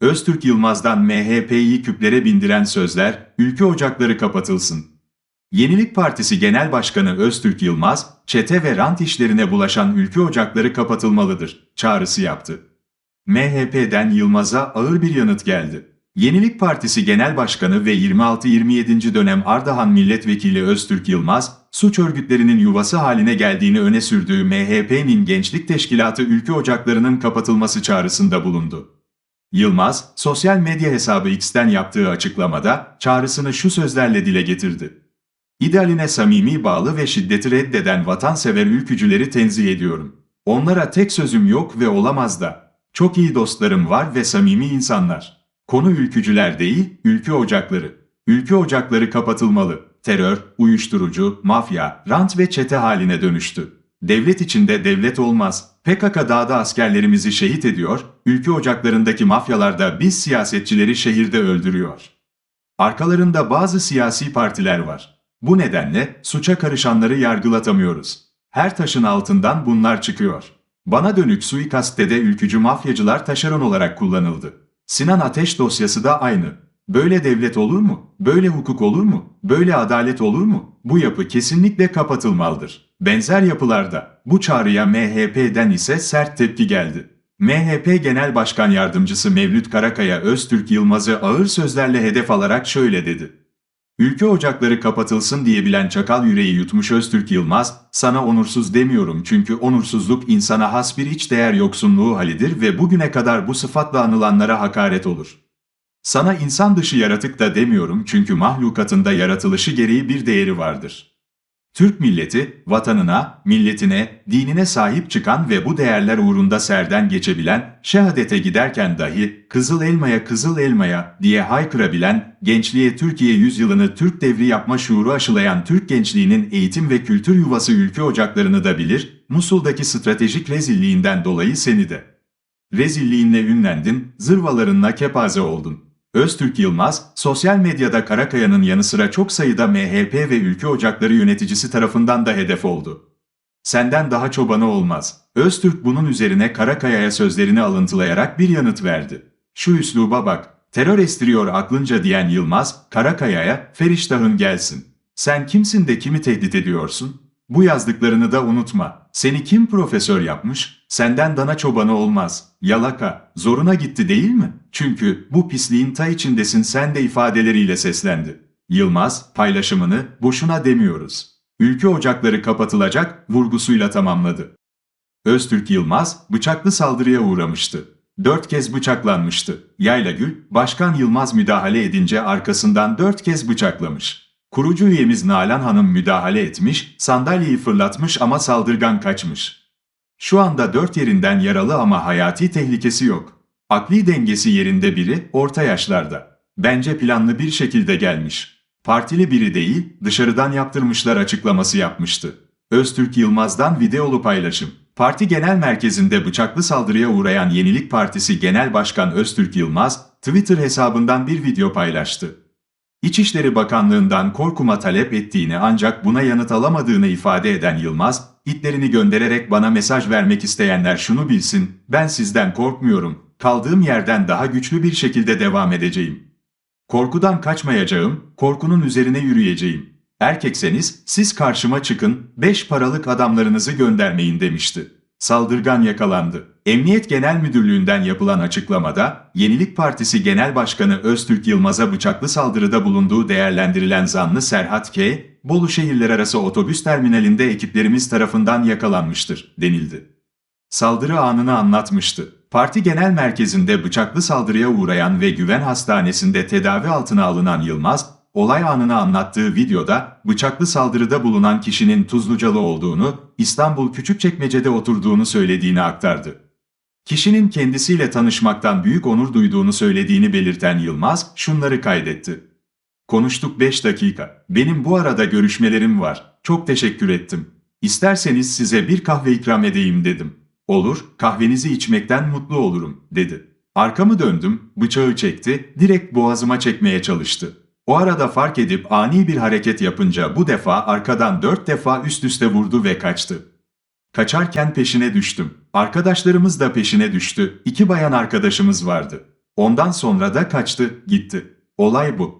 Öztürk Yılmaz'dan MHP'yi küplere bindiren sözler, ülke ocakları kapatılsın. Yenilik Partisi Genel Başkanı Öztürk Yılmaz, çete ve rant işlerine bulaşan ülke ocakları kapatılmalıdır, çağrısı yaptı. MHP'den Yılmaz'a ağır bir yanıt geldi. Yenilik Partisi Genel Başkanı ve 26-27. dönem Ardahan Milletvekili Öztürk Yılmaz, suç örgütlerinin yuvası haline geldiğini öne sürdüğü MHP'nin Gençlik Teşkilatı ülke ocaklarının kapatılması çağrısında bulundu. Yılmaz, sosyal medya hesabı X'ten yaptığı açıklamada çağrısını şu sözlerle dile getirdi. İdealine samimi bağlı ve şiddeti reddeden vatansever ülkücüleri tenzih ediyorum. Onlara tek sözüm yok ve olamaz da. Çok iyi dostlarım var ve samimi insanlar. Konu ülkücüler değil, ülke ocakları. Ülke ocakları kapatılmalı. Terör, uyuşturucu, mafya, rant ve çete haline dönüştü. Devlet içinde devlet olmaz. PKK dağda askerlerimizi şehit ediyor, ülke ocaklarındaki mafyalar da biz siyasetçileri şehirde öldürüyor. Arkalarında bazı siyasi partiler var. Bu nedenle suça karışanları yargılatamıyoruz. Her taşın altından bunlar çıkıyor. Bana dönük suikastte de ülkücü mafyacılar taşeron olarak kullanıldı. Sinan Ateş dosyası da aynı. Böyle devlet olur mu? Böyle hukuk olur mu? Böyle adalet olur mu? Bu yapı kesinlikle kapatılmalıdır. Benzer yapılarda bu çağrıya MHP'den ise sert tepki geldi. MHP Genel Başkan Yardımcısı Mevlüt Karakaya Öztürk Yılmaz'ı ağır sözlerle hedef alarak şöyle dedi. Ülke ocakları kapatılsın diyebilen çakal yüreği yutmuş Öztürk Yılmaz, sana onursuz demiyorum çünkü onursuzluk insana has bir iç değer yoksunluğu halidir ve bugüne kadar bu sıfatla anılanlara hakaret olur. Sana insan dışı yaratık da demiyorum çünkü mahlukatında yaratılışı gereği bir değeri vardır. Türk milleti, vatanına, milletine, dinine sahip çıkan ve bu değerler uğrunda serden geçebilen, şehadete giderken dahi kızıl elmaya kızıl elmaya diye haykırabilen, gençliğe Türkiye yüzyılını Türk devri yapma şuuru aşılayan Türk gençliğinin eğitim ve kültür yuvası ülke ocaklarını da bilir, Musul'daki stratejik rezilliğinden dolayı seni de. Rezilliğinle ünlendin, zırvalarınla kepaze oldun. Öztürk Yılmaz, sosyal medyada Karakaya'nın yanı sıra çok sayıda MHP ve ülke ocakları yöneticisi tarafından da hedef oldu. Senden daha çobanı olmaz. Öztürk bunun üzerine Karakaya'ya sözlerini alıntılayarak bir yanıt verdi. Şu üsluba bak, terör estiriyor aklınca diyen Yılmaz, Karakaya'ya Feriştah'ın gelsin. Sen kimsin de kimi tehdit ediyorsun? Bu yazdıklarını da unutma. Seni kim profesör yapmış? Senden dana çobanı olmaz. Yalaka, zoruna gitti değil mi? Çünkü bu pisliğin ta içindesin sen de ifadeleriyle seslendi. Yılmaz, paylaşımını boşuna demiyoruz. Ülke ocakları kapatılacak vurgusuyla tamamladı. Öztürk Yılmaz bıçaklı saldırıya uğramıştı. Dört kez bıçaklanmıştı. Yaylagül, Başkan Yılmaz müdahale edince arkasından dört kez bıçaklamış. Kurucu üyemiz Nalan Hanım müdahale etmiş, sandalyeyi fırlatmış ama saldırgan kaçmış. Şu anda dört yerinden yaralı ama hayati tehlikesi yok. Akli dengesi yerinde biri, orta yaşlarda. Bence planlı bir şekilde gelmiş. Partili biri değil, dışarıdan yaptırmışlar açıklaması yapmıştı. Öztürk Yılmaz'dan videolu paylaşım. Parti Genel Merkezi'nde bıçaklı saldırıya uğrayan Yenilik Partisi Genel Başkan Öztürk Yılmaz, Twitter hesabından bir video paylaştı. İçişleri Bakanlığı'ndan korkuma talep ettiğini ancak buna yanıt alamadığını ifade eden Yılmaz, itlerini göndererek bana mesaj vermek isteyenler şunu bilsin, ben sizden korkmuyorum, kaldığım yerden daha güçlü bir şekilde devam edeceğim. Korkudan kaçmayacağım, korkunun üzerine yürüyeceğim. Erkekseniz siz karşıma çıkın, beş paralık adamlarınızı göndermeyin demişti. Saldırgan yakalandı. Emniyet Genel Müdürlüğü'nden yapılan açıklamada, Yenilik Partisi Genel Başkanı Öztürk Yılmaz'a bıçaklı saldırıda bulunduğu değerlendirilen zanlı Serhat K., Bolu şehirler arası otobüs terminalinde ekiplerimiz tarafından yakalanmıştır, denildi. Saldırı anını anlatmıştı. Parti genel merkezinde bıçaklı saldırıya uğrayan ve güven hastanesinde tedavi altına alınan Yılmaz, olay anını anlattığı videoda bıçaklı saldırıda bulunan kişinin Tuzlucalı olduğunu, İstanbul Küçükçekmece'de oturduğunu söylediğini aktardı. Kişinin kendisiyle tanışmaktan büyük onur duyduğunu söylediğini belirten Yılmaz şunları kaydetti. Konuştuk 5 dakika. Benim bu arada görüşmelerim var. Çok teşekkür ettim. İsterseniz size bir kahve ikram edeyim dedim. Olur, kahvenizi içmekten mutlu olurum, dedi. Arkamı döndüm, bıçağı çekti, direkt boğazıma çekmeye çalıştı. O arada fark edip ani bir hareket yapınca bu defa arkadan dört defa üst üste vurdu ve kaçtı. Kaçarken peşine düştüm. Arkadaşlarımız da peşine düştü. İki bayan arkadaşımız vardı. Ondan sonra da kaçtı, gitti. Olay bu.